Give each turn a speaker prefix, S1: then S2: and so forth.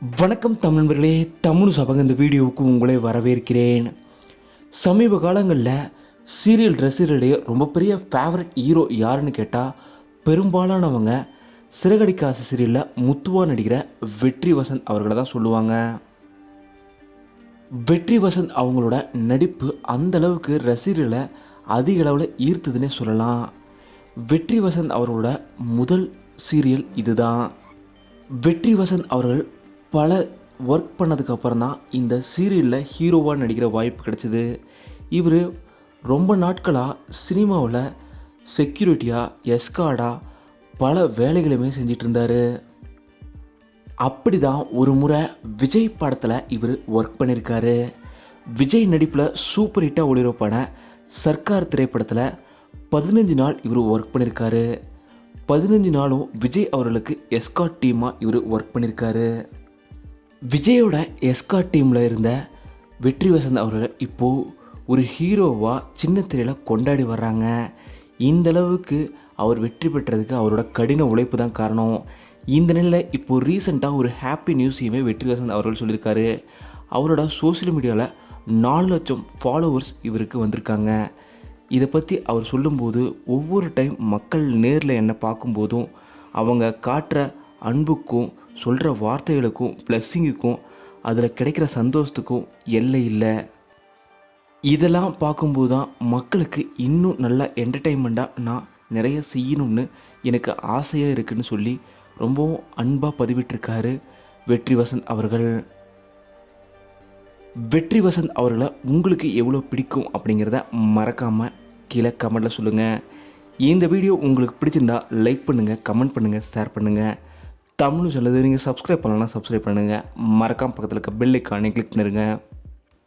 S1: வணக்கம் தமிழ் நண்பர்களே தமிழ் சபங்க இந்த வீடியோவுக்கு உங்களை வரவேற்கிறேன். சமீப காலங்களில் சீரியல் ரசிகர்களிடையே ரொம்ப பெரிய ஃபேவரட் ஹீரோ யாருன்னு கேட்டால் பெரும்பாலானவங்க சிறகடிக்க ஆசை சீரியலில் முத்துவா நடிக்கிற வெற்றி வசந்த் அவர்களை தான் சொல்லுவாங்க. வெற்றி வசந்த் அவங்களோட நடிப்பு அந்த அளவுக்கு ரசிகர்களை அதிக அளவில் ஈர்த்ததுன்னே சொல்லலாம். வெற்றி வசந்த் அவர்களோட முதல் சீரியல் இதுதான். வெற்றி வசந்த் அவர்கள் பல ஒர்க் பண்ணதுக்கப்புறம் தான் இந்த சீரியலில் ஹீரோவாக நடிக்கிற வாய்ப்பு கிடைச்சிது. இவர் ரொம்ப நாட்களாக சினிமாவில் செக்யூரிட்டியாக எஸ்கார்டாக பல வேலைகளுமே செஞ்சிட்டு இருந்தார் அப்படி தான் ஒரு முறை விஜய் படத்தில் இவர் ஒர்க் பண்ணியிருக்காரு விஜய் நடிப்பில் சூப்பர் ஹிட்டாக ஒளிபரப்பான சர்க்கார் திரைப்படத்தில் பதினஞ்சு நாள் இவர் ஒர்க் பண்ணியிருக்காரு பதினஞ்சு நாளும் விஜய் அவர்களுக்கு எஸ்காட் டீமாக இவர் ஒர்க் பண்ணியிருக்காரு விஜயோட எஸ்காட் டீமில் இருந்த வெற்றி வசந்த் அவர்கள் இப்போது ஒரு ஹீரோவாக சின்ன திரையில் கொண்டாடி வர்றாங்க. இந்தளவுக்கு அவர் வெற்றி பெற்றதுக்கு அவரோட கடின உழைப்பு தான் காரணம். இந்த நிலையில் இப்போது ரீசெண்டாக ஒரு ஹாப்பி நியூஸையுமே வெற்றி வசந்த் அவர்கள் சொல்லியிருக்காரு. அவரோட சோஷியல் மீடியாவில் நாலு லட்சம் ஃபாலோவர்ஸ் இவருக்கு வந்திருக்காங்க. இதை பற்றி அவர் சொல்லும்போது ஒவ்வொரு டைம் மக்கள் நேரில் என்னை பார்க்கும்போதும் அவங்க காட்டுற அன்புக்கும் சொல்கிற வார்த்தைகளுக்கும் ப்ளஸ்ஸிங்குக்கும் அதில் கிடைக்கிற சந்தோஷத்துக்கும் எல்லை இல்லை. இதெல்லாம் பார்க்கும்போது தான் மக்களுக்கு இன்னும் நல்ல என்டர்டெயின்மெண்ட்டாக நான் நிறைய செய்யணும்னு எனக்கு ஆசையாக இருக்குன்னு சொல்லி ரொம்பவும் அன்பாக பதிவிட்டிருக்காரு வெற்றி வசந்த் அவர்கள். வெற்றி வசந்த் அவர்களை உங்களுக்கு எவ்வளோ பிடிக்கும் அப்படிங்கிறத மறக்காமல் கீழே கமெண்ட்டில் சொல்லுங்கள் இந்த வீடியோ உங்களுக்கு பிடிச்சிருந்தா லைக் பண்ணுங்கள் கமெண்ட் பண்ணுங்கள் ஷேர் பண்ணுங்கள் தமிழ் சொல்லுது. நீங்கள் சப்ஸ்கிரைப் பண்ணலன்னா சப்ஸ்கிரைப் பண்ணுங்கள் மறக்காம பக்கத்தில் இருக்க பெல்லைக்கானே கிளிக் பண்ணிருங்க.